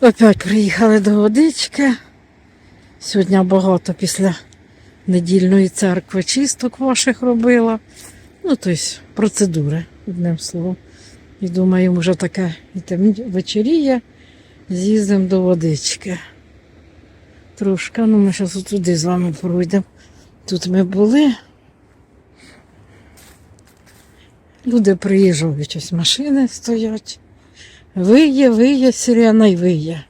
Опять приїхали до водички. Сьогодні багато після недільної церкви чисток ваших робила. Ну, тобто процедури, одним словом. І думаю, вже таке і тем вечоріє, з'їздимо до водички. Трошки, ну ми зараз туди з вами пройдемо. Тут ми були. Люди приїжджають, ось машини стоять. Виє, виє, сирена й виє.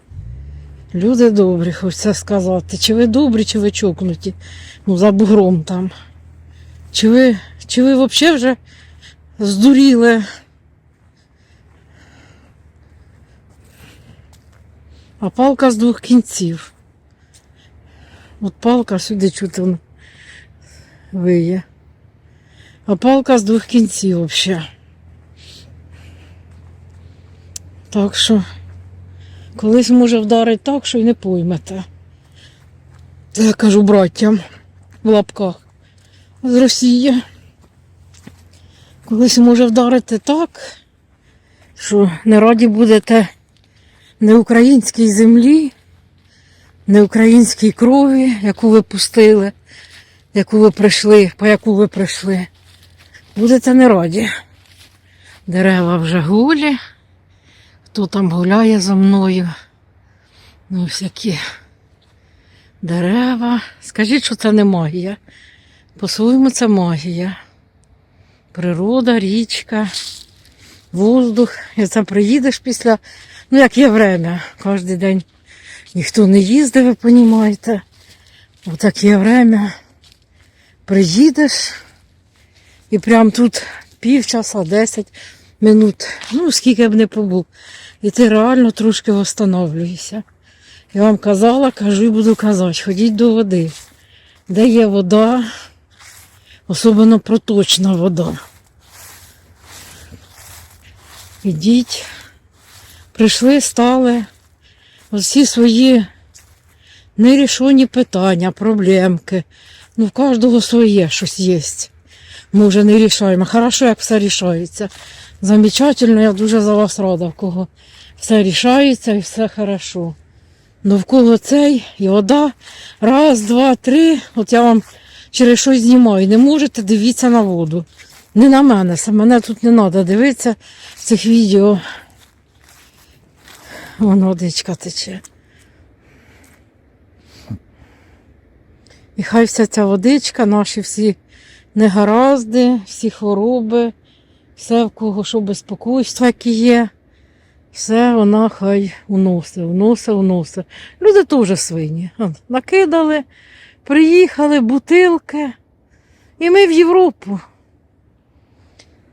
Люди добрі, хочеться сказати. Чи ви добрі, чи ви чокнуті? Ну, за бугром там. Чи ви, чи ви взагалі вже здуріли? А палка з двох кінців. От палка сюди чути виє. А палка з двох кінців взагалі. Так що колись може вдарити так, що й не поймете. Це я кажу браттям в лапках з Росії. Колись може вдарити так, що не раді будете не українській землі, не українській крові, яку ви пустили, яку ви прийшли, по яку ви прийшли. Будете не раді. Дерева вже гулі. Хто там гуляє за мною? Ну, всякі дерева. Скажіть, що це не магія. По-своєму це магія. Природа, річка, воздух. І це приїдеш після, ну як є время, кожен день ніхто не їздить, ви розумієте. Отак є время. Приїдеш і прям тут півчаса, 10 минут, ну скільки б не побув. І ти реально трошки встановлюєшся. Я вам казала, кажу і буду казати, ходіть до води. Де є вода, особливо проточна вода. Ідіть, прийшли, стали. Всі свої нерішені питання, проблемки. Ну, в кожного своє щось є. Ми вже не рішаємо. Хорошо, як все рішається. Замечательно, я дуже за вас рада, в кого все рішається і все хорошо. Ну в кого цей і вода. Раз, два, три. От я вам через щось знімаю. Не можете дивіться на воду. Не на мене, мене тут не треба дивитися цих відео. Вон водичка тече. І хай вся ця водичка, наші всі негаразди, всі хвороби, все в кого що безпокойства, які є, все вона хай уносить, уносить, уносить. Люди теж свині. Накидали, приїхали, бутилки. І ми в Європу.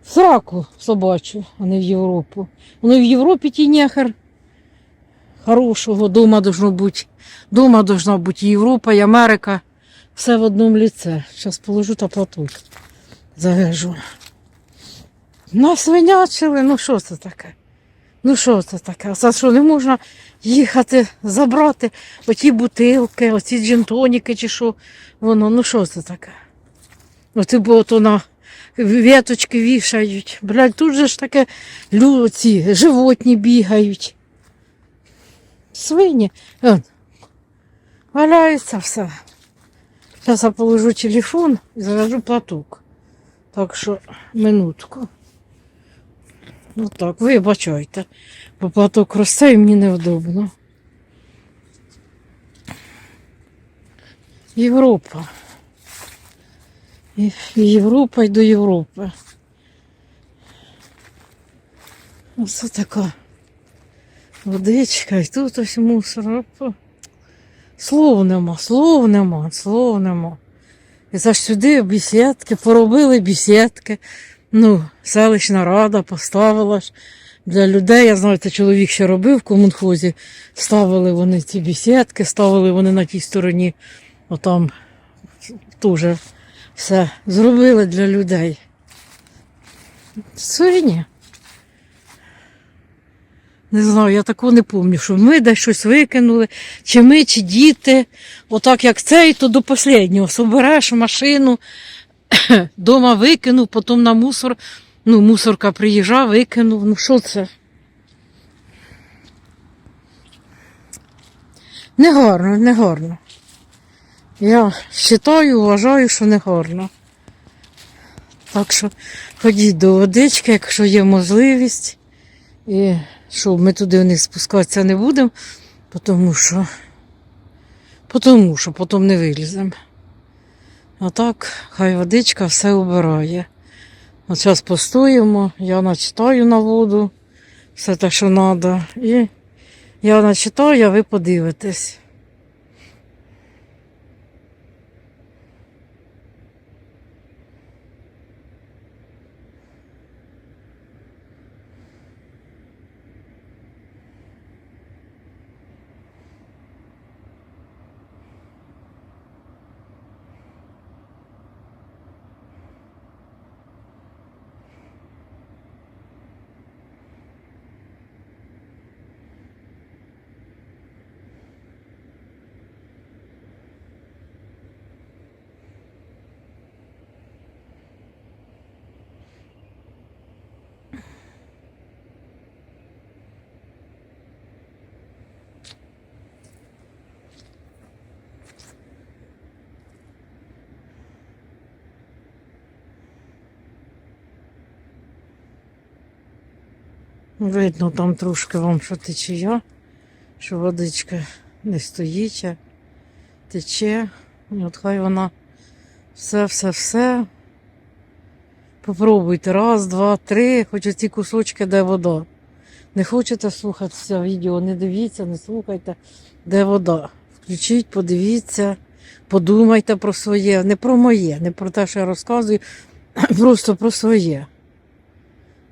Сраку собачу, а не в Європу. Воно в Європі ті нехер хорошого дома должно бути. Дома должна бути Європа і Америка. Все в одному ліце. Зараз положу та платок. Завяжу. Насвинячили, ну що це таке? Ну що це таке? Це що не можна їхати, забрати оті бутилки, оці джинтоніки чи що воно, ну що це таке? Оці бо то на веточки вішають. Блядь, тут же ж таке лю, ці животні бігають. Свині. Валяється все. Зараз я положу телефон і завяжу платок. Так що минутку. Ну так, вибачайте, бо платок росте і мені невдобно. Європа. Європа й до Європи. Оце така водичка, і тут ось мусор. Слов нема, слов нема, слов нема. І це ж сюди бесідки, поробили бесідки. Ну, селищна рада поставила ж для людей. Я знаю, це чоловік ще робив в комунхозі. Ставили вони ці бесідки, ставили вони на тій стороні. Отам теж все зробили для людей. Сьогодні. Не знаю, я такого не пам'ятаю, що ми десь щось викинули, чи ми, чи діти. Отак як цей, то до останнього. Собереш машину, дома викинув, потім на мусор. Ну, мусорка приїжджав, викинув. Ну що це? Не гарно, не гарно. Я вважаю, вважаю, що не гарно. Так що ходіть до водички, якщо є можливість. І що ми туди вниз спускатися не будемо, тому що, тому що потім не виліземо. А так, хай водичка все обирає. От зараз постоїмо, я начитаю на воду все те, що треба. І я начитаю, а ви подивитесь. Видно там трошки вам, що течія, що водичка не стоїть, а тече. І от хай вона все-все-все. Попробуйте раз, два, три, хоч оці кусочки, де вода. Не хочете слухати це відео, не дивіться, не слухайте, де вода. Включіть, подивіться, подумайте про своє, не про моє, не про те, що я розказую, просто про своє.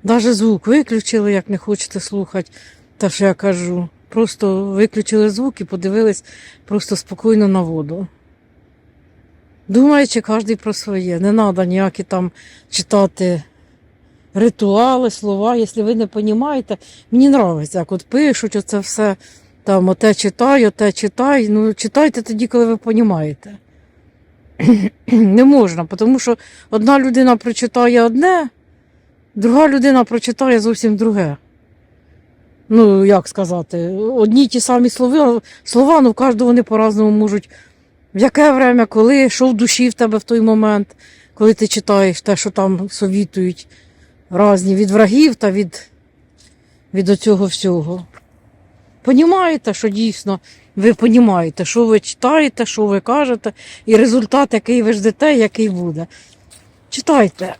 Даже звук виключили, як не хочете слухати, те, що я кажу. Просто виключили звук і подивились просто спокійно на воду. Думаючи кожен про своє. Не треба ніякі там читати ритуали, слова, якщо ви не розумієте. Мені подобається, як от пишуть оце все, там оте читай, оте читай. Ну, читайте тоді, коли ви розумієте. Не можна, тому що одна людина прочитає одне, друга людина прочитає зовсім друге. Ну, як сказати, одні ті самі слова, слова, ну в кожного вони по-разному можуть. В яке время, коли, що в душі в тебе в той момент, коли ти читаєш те, що там совітують різні від врагів та від, від оцього всього. Понімаєте, що дійсно ви понімаєте, що ви читаєте, що ви кажете, і результат, який ви ждете, який буде. Читайте.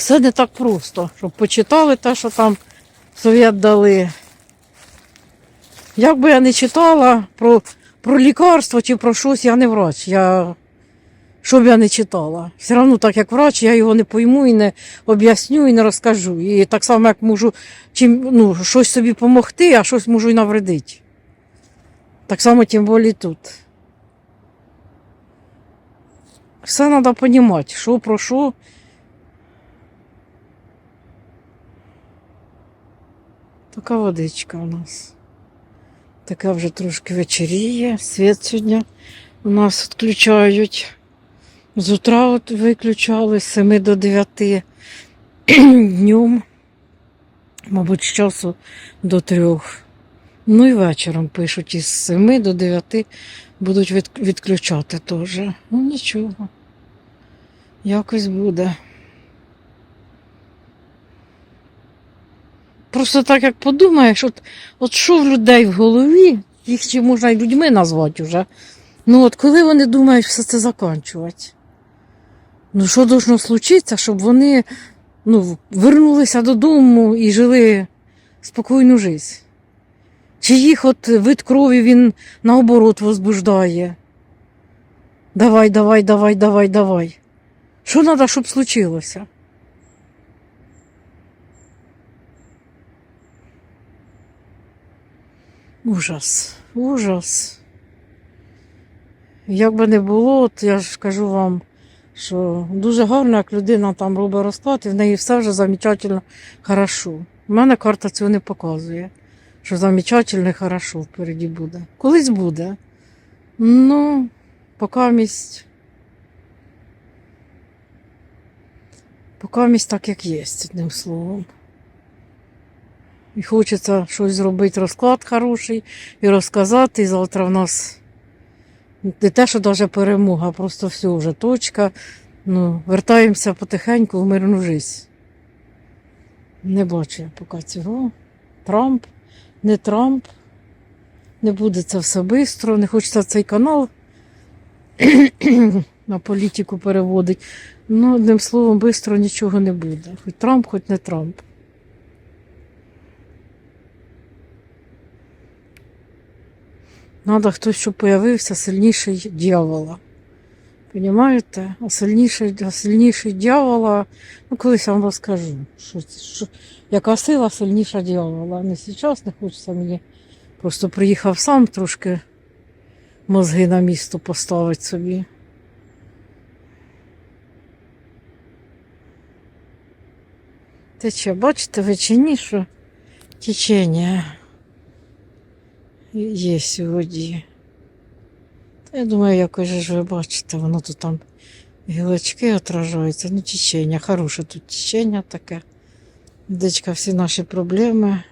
Все не так просто, щоб почитали те, що там совєт дали. Як би я не читала про, про лікарство чи про щось, я не врач. Я, що б я не читала. Все одно, так як врач, я його не пойму і не об'ясню і не розкажу. І так само, як можу чим, ну, щось собі допомогти, а щось можу і навредити. Так само, тим більше тут. Все треба розуміти, що про що. Така водичка у нас. Така вже трошки вечеріє. Світ сьогодні у нас відключають. З утра от виключали з 7 до 9 днем, мабуть, з часу до 3. Ну і вечором пишуть із 7 до 9 будуть відключати теж. Ну нічого. Якось буде. Просто так як подумаєш, от, от що в людей в голові, їх ще можна й людьми назвати вже. Ну от коли вони думають все це закінчувати? Ну що должно случитися, щоб вони ну, вернулися додому і жили спокійну життя? Чи їх от вид крові він наоборот возбуждає? Давай, давай, давай, давай, давай. Що треба, щоб случилося? Ужас, ужас. Як би не було, от я ж кажу вам, що дуже гарно, як людина там робить розклад, і в неї все вже замечательно, хорошо. У мене карта цього не показує, що замечательно і хорошо впереді буде. Колись буде. Ну. Поки місць так, як є, одним словом. І хочеться щось зробити, розклад хороший і розказати. І завтра в нас не те, що навіть перемога, а просто все вже точка. Ну, вертаємося потихеньку в мирну життя. Не бачу я поки цього. Трамп, не Трамп. Не буде це все швидко. Не хочеться цей канал на політику переводить. Ну, одним словом, швидко нічого не буде. Хоч Трамп, хоч не Трамп. Надо хтось, щоб появився сильніший дьявола. Понімаєте? А сильніший, а сильніший дьявола, ну колись я вам розкажу, що, що, яка сила сильніша дьявола. Не зараз не хочеться мені. Просто приїхав сам трошки мозги на місто поставити собі. Тече, бачите ви чи ні, що течення є. Та я думаю, якось ж ви бачите, воно тут там гілочки отражаються. Ну, течення, хороше тут течення таке. Дечка всі наші проблеми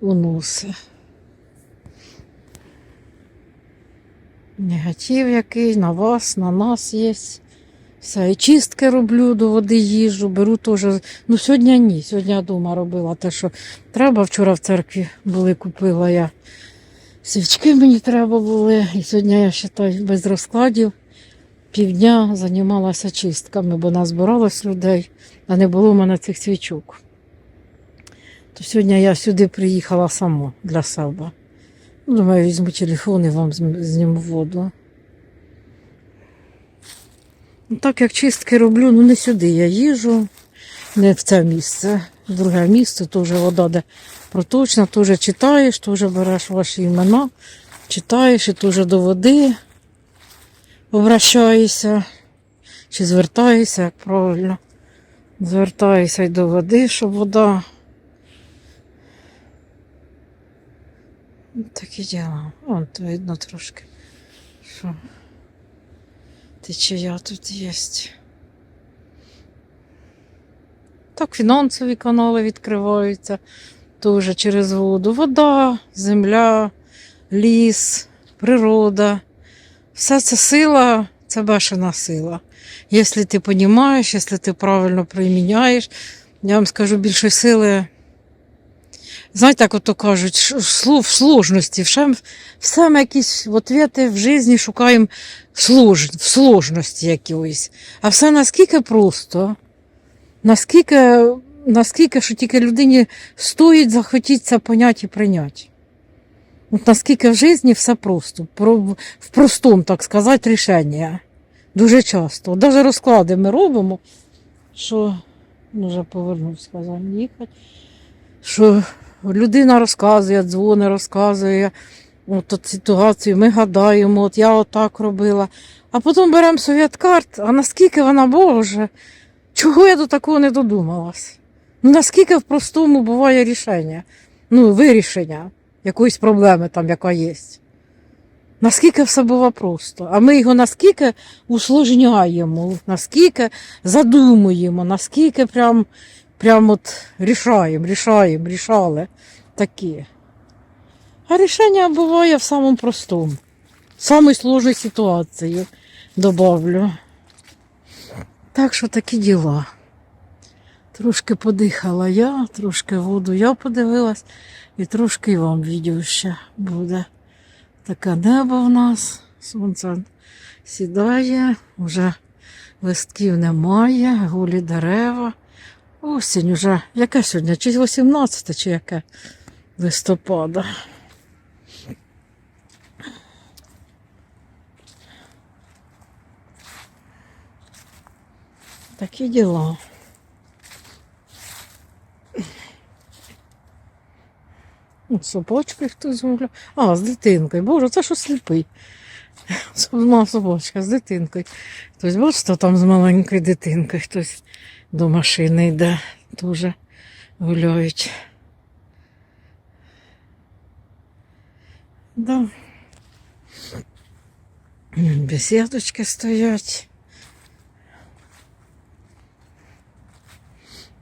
уноси. Негатив який на вас, на нас є. Все, і чистки роблю до води їжу, беру теж. Ну, сьогодні ні. Сьогодні я вдома робила те, що треба. Вчора в церкві були, купила я свічки мені треба були. І сьогодні я вважаю, без розкладів півдня займалася чистками, бо назбиралось людей, а не було в мене цих свічок. То сьогодні я сюди приїхала сама для себе. Ну, думаю, візьму телефон і вам зніму воду. Ну, так як чистки роблю, ну не сюди я їжу, не в це місце. В друге місце теж вода де проточна, теж читаєш, теж береш ваші імена, читаєш і теж до води обращаєшся, чи звертаєшся, як правильно. Звертаєшся й до води, щоб вода. Такі діла. Вон видно трошки, що течія тут є. Так, фінансові канали відкриваються теж через воду. Вода, земля, ліс, природа. Вся ця сила це бешена сила. Якщо ти розумієш, якщо ти правильно приміняєш, я вам скажу більше сили. Знаєте, як ото кажуть, в сложності. Все, ми якісь відповіді в житті шукаємо слож, в сложності якоїсь. А все наскільки просто, наскільки, наскільки що тільки людині стоїть захотіти це поняти і прийняти. От наскільки в житті все просто, в простому, так сказати, рішення. Дуже часто. Навіть розклади ми робимо, що ну, вже повернусь, сказав їхати. Що людина розказує, дзвони розказує, от, ситуацію, ми гадаємо, от я отак робила. А потім беремо совєт карт, а наскільки вона Боже, чого я до такого не додумалась? Ну наскільки в простому буває рішення, ну, вирішення якоїсь проблеми там, яка є. Наскільки все було просто. А ми його наскільки усложняємо, наскільки задумуємо, наскільки прям, прям от рішаємо, рішаємо, рішали такі. А рішення буває в самому простому. В самій сложній ситуації добавлю. Так що такі діла. Трошки подихала я, трошки воду я подивилась, і трошки вам відео ще буде. Таке небо в нас, сонце сідає, вже листків немає, голі дерева. Осінь уже, яке сьогодні? Чи 18 чи яке листопада? Такі діла. От Собачки хтось гуляє. А, з дитинкою. Боже, це що сліпий. Одна собачка з дитинкою. Хтось, бачите, там з маленькою дитинкою хтось до машини йде, теж гуляють. Да. Бесідочки стоять.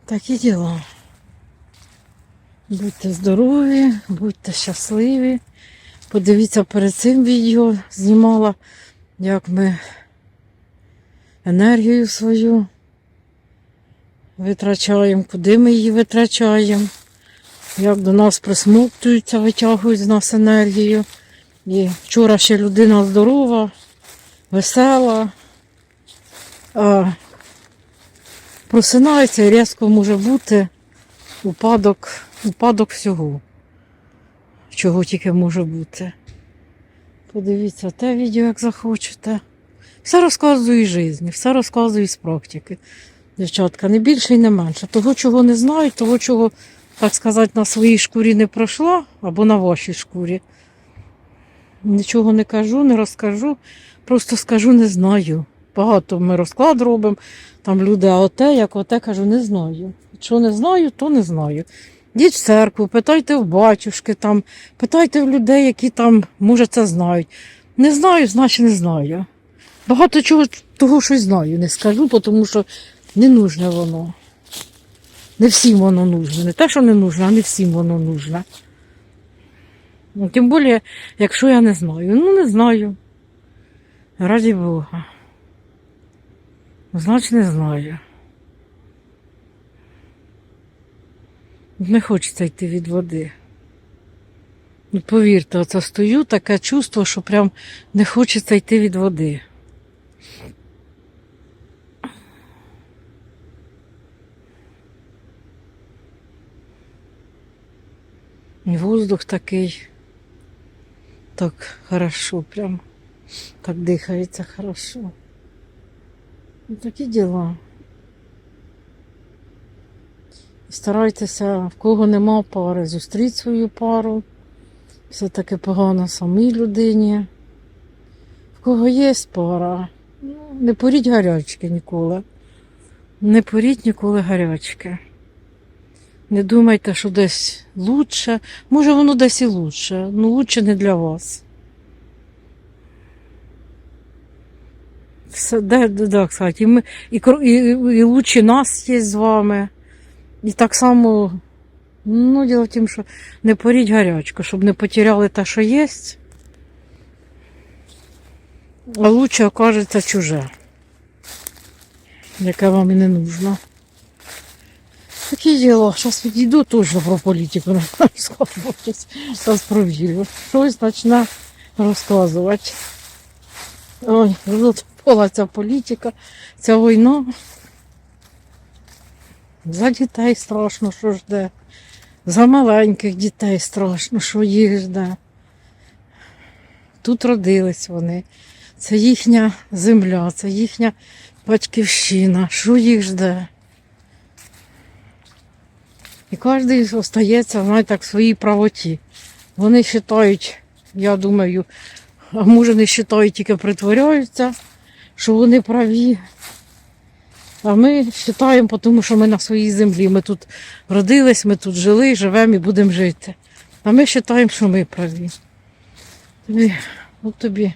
Такі діла. Будьте здорові, будьте щасливі. Подивіться перед цим відео знімала, як ми енергію свою витрачаємо, куди ми її витрачаємо, як до нас присмоктуються, витягують з нас енергію. І вчора ще людина здорова, весела. А просинається і різко може бути упадок, упадок всього, чого тільки може бути. Подивіться те відео, як захочете. Все розказую із житті, все розказую з практики. Дівчатка, не більше і не менше. Того, чого не знаю, того, чого, так сказати, на своїй шкурі не пройшла, або на вашій шкурі. Нічого не кажу, не розкажу, просто скажу, не знаю. Багато ми розклад робимо, там люди, а оте, як оте, кажу, не знаю. Що не знаю, то не знаю. Йдіть в церкву, питайте в батюшки, там, питайте в людей, які там, може, це знають. Не знаю, значить не знаю. Багато чого того, що знаю, не скажу, тому що не нужне воно. Не всім воно нужне. Не те, що не нужне, а не всім воно нужне. Ну, Тим більше, якщо я не знаю. Ну, не знаю. Раді Бога. Значить, не знаю. Не хочеться йти від води. Ну, повірте, оце стою, таке чувство, що прям не хочеться йти від води. Воздух такий. Так хорошо, прям так дихається хорошо. Ну, такі діла. Старайтеся, в кого нема пари, зустріть свою пару. Все таки погано самій людині. В кого є пара, ну, не поріть гарячки ніколи. Не поріть ніколи гарячки. Не думайте, що десь лучше. Може, воно десь і лучше, але лучше не для вас. Все, да, да, кстати, ми, і, і, і лучше нас є з вами. І так само, ну, діло в тім, що не поріть гарячку, щоб не потеряли те, що є. А лучше окажеться чуже, яке вам і не нужно. Такі діло. Зараз відійду теж про політику не розказувати. Зараз провірю. Щось почне розказувати. Ой, тут пола ця політика, ця війна. За дітей страшно, що жде. За маленьких дітей страшно, що їх жде. Тут родились вони. Це їхня земля, це їхня батьківщина. Що їх жде? І кожен остається, знаєте, в своїй правоті. Вони вважають, я думаю, а може не вважають, тільки притворяються, що вони праві. А ми вважаємо, тому що ми на своїй землі. Ми тут родились, ми тут жили, живемо і будемо жити. А ми вважаємо, що ми праві. Тобі, от тобі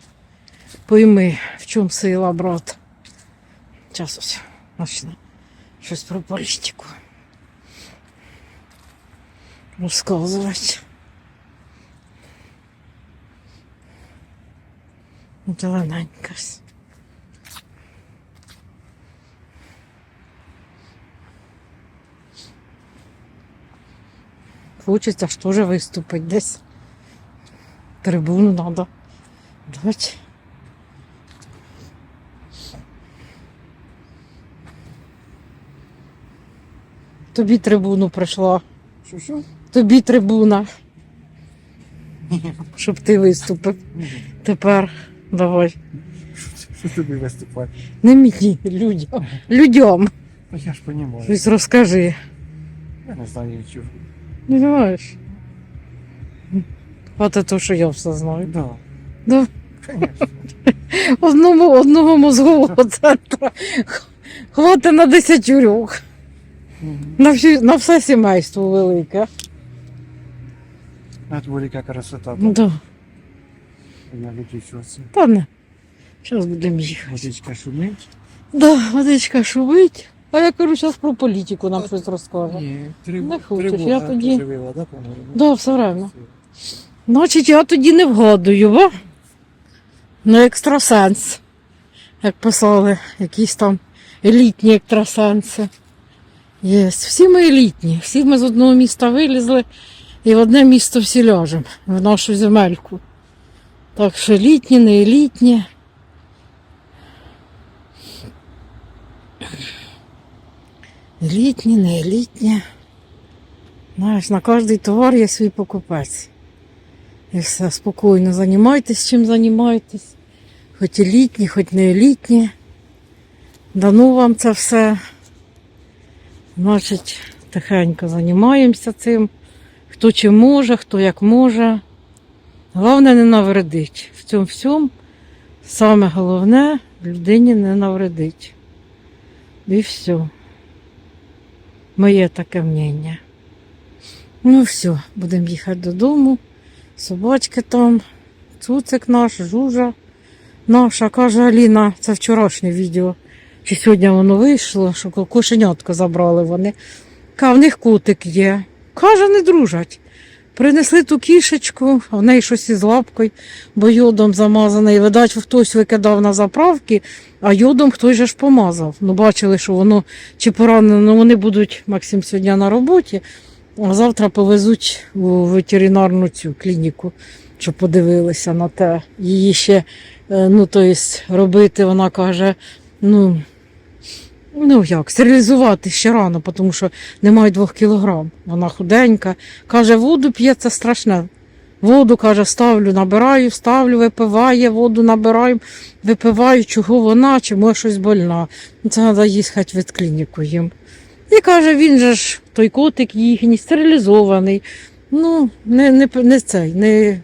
пойми, в чому сила, брат. Час ось почне щось про політику розказувати. Зелененька. ж. Хочеться ж теж виступити десь. Трибуну треба дати. Тобі трибуну прийшла. Що що? Тобі трибуна. Щоб ти виступив. Тепер давай. Що тобі виступати? Не мені, людям. Людям. Ну я ж понімаю. Щось розкажи. Я не знаю нічого. Не знаєш? От це то, що я все знаю. Да. Да. Конечно. Одному, одного мозгового центра. Хватить на десятюрьох. Мгм. На, всю, на все сімейство велике. На дворі яка красота. Ну, да. Я виключився. Та не. Зараз будемо їхати. Водичка шумить. Да, водичка шумить. А я кажу, зараз про політику нам щось розкаже. Ні, три, Не хочеш, тривога, я тоді- тривога, да, по-моєму? Да, все время. Значить, я тоді не вгадую, бо на екстрасенс, як писали, якісь там елітні екстрасенси. Є. Всі ми елітні, всі ми з одного міста вилізли і в одне місто всі ляжемо, в нашу земельку. Так що елітні, не елітні. Елітні, не елітні. Знаєш, на кожний товар є свій покупець. І все, спокійно займайтесь, чим займаєтесь. Хоч елітні, хоч не елітні. Дану вам це все. Значить, тихенько займаємося цим. Хто чим може, хто як може. Головне не навредить. В цьому всьому саме головне людині не навредить. І все. Моє таке мнення. Ну все, будемо їхати додому. Собачки там, цуцик наш, жужа наша, каже Аліна, це вчорашнє відео. Чи сьогодні воно вийшло, що ко- кошенятко забрали вони. Ка, в них кутик є. Каже, не дружать. Принесли ту кішечку, в неї щось із лапкою, бо йодом замазаний. Видать, хтось викидав на заправки, а йодом хтось же ж помазав. Ну, бачили, що воно чи поранено, ну, вони будуть, Максим сьогодні на роботі, а завтра повезуть у ветеринарну цю клініку, щоб подивилися на те. Її ще, е, ну, то есть, робити, вона каже, ну, ну як, стерилізувати ще рано, тому що немає двох кілограм. Вона худенька. Каже, воду п'є, це страшне. Воду, каже, ставлю, набираю, ставлю, випиває, воду набираю, випиваю, чого вона, чи може щось больна. Ну, Це треба їхати від клініку їм. І каже, він же ж той котик їхній, стерилізований. Ну, не, не, не цей, не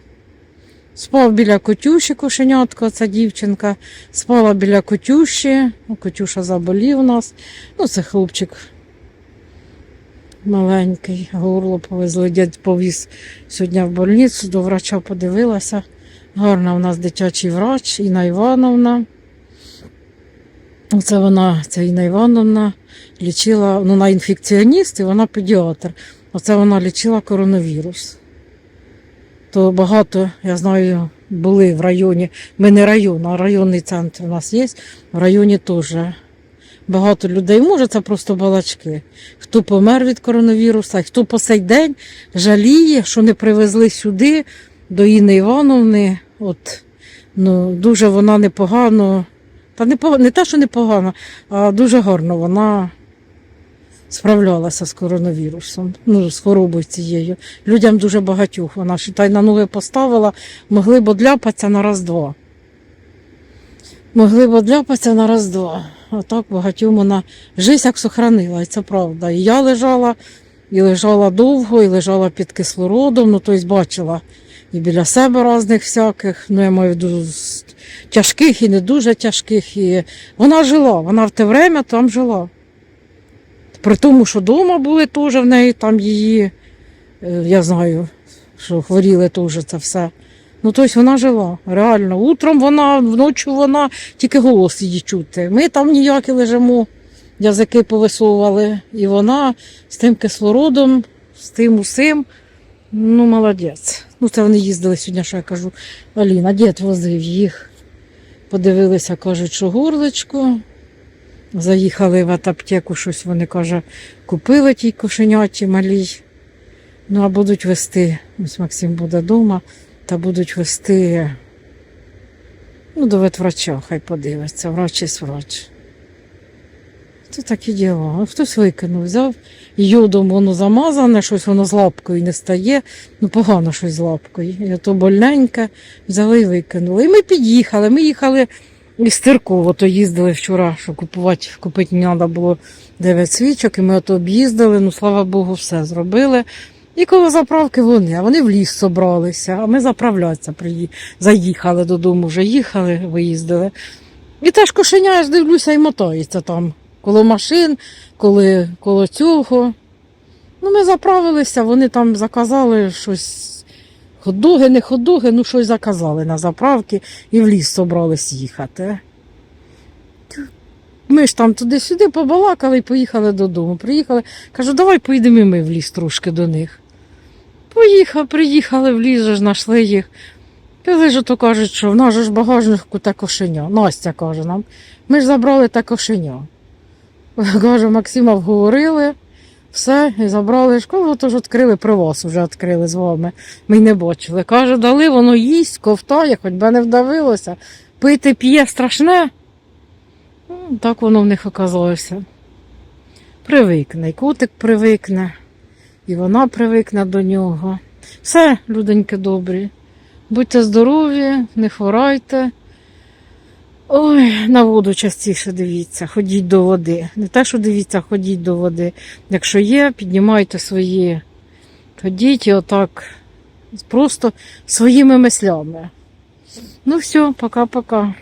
спав біля котюші кошенятка, ця дівчинка, спала біля котюші, ну, котюша заболів нас. Ну, це хлопчик маленький, горло повезли, дядь повіз сьогодні в больницю, до врача подивилася. Гарна у нас дитячий врач, Інна Івановна. Це вона, це Інна Івановна, лічила, ну, вона інфекціоніст і вона педіатр. Оце вона лічила коронавірус. То багато, я знаю, були в районі. Ми не район, а районний центр у нас є. В районі теж багато людей. Може, це просто балачки. Хто помер від коронавіруса, хто по сей день жаліє, що не привезли сюди до Інни Івановни. От, ну, дуже вона непогано. Та не, не те, що непогано, а дуже гарно вона справлялася з коронавірусом, ну, з хворобою цією. Людям дуже багатьох. Вона считай, на ноги поставила, могли б одляпатися на раз-два. Могли б одляпатися на раз-два. А так багатьом вона жизнь як сохранила, і це правда. І я лежала, і лежала довго, і лежала під кислородом, ну тобто бачила і біля себе різних всяких, ну я маю виду тяжких і не дуже тяжких. І вона жила, вона в те время там жила. При тому, що вдома були теж в неї там її, е, я знаю, що хворіли теж це все. Ну, тобто вона жила, реально. Утром вона, вночі вона, тільки голос її чути. Ми там ніякі лежимо, язики повисовували. І вона з тим кислородом, з тим усім. Ну, молодець. Ну, це вони їздили сьогодні, що я кажу, Аліна, дід возив їх. Подивилися, кажуть, що горлечко. Заїхали в аптеку, щось вони, каже, купили тій кошеняті малій. Ну, а будуть вести, ось Максим буде вдома, та будуть вести ну, до ветврача, хай подивиться, врач є врач. Це такі діла. А Хтось викинув, взяв йодом воно замазане, щось воно з лапкою не стає. Ну, погано щось з лапкою. І то больненьке, взяли і викинули. І ми під'їхали. Ми їхали із Тирково, то їздили вчора, що купувати, купити мені треба було 9 свічок, і ми ото об'їздили, ну слава Богу, все зробили. І коло заправки вони, а вони в ліс собралися, а ми заправлятися приї... заїхали додому, вже їхали, виїздили. І теж кошеня, я ж дивлюся, і мотається там. Коло машин, коли, коло цього. Ну, ми заправилися, вони там заказали щось. Ходоги, не ходоги, ну щось заказали на заправки і в ліс собрались їхати. ми ж там туди-сюди побалакали і поїхали додому. Приїхали, кажу, давай поїдемо ми в ліс трошки до них. Поїхали, приїхали в ліс, знайшли їх. Пили ж то кажуть, що в нас ж багажнику те кошеня. Настя каже нам. Ми ж забрали те кошеня. Каже, Максима вговорили, все, і забрали школу, то ж відкрили при вас, вже відкрили з вами. Ми не бачили. Каже, дали, воно їсть, ковтає, хоч би не вдавилося. Пити п'є страшне. Ну, Так воно в них оказалося. Привикне, і котик привикне, і вона привикне до нього. Все, люденьки добрі. Будьте здорові, не хворайте. Ой, на воду частіше дивіться, ходіть до води. Не те, що дивіться, ходіть до води. Якщо є, піднімайте свої. Ходіть і отак, просто своїми мислями. Ну все, пока-пока.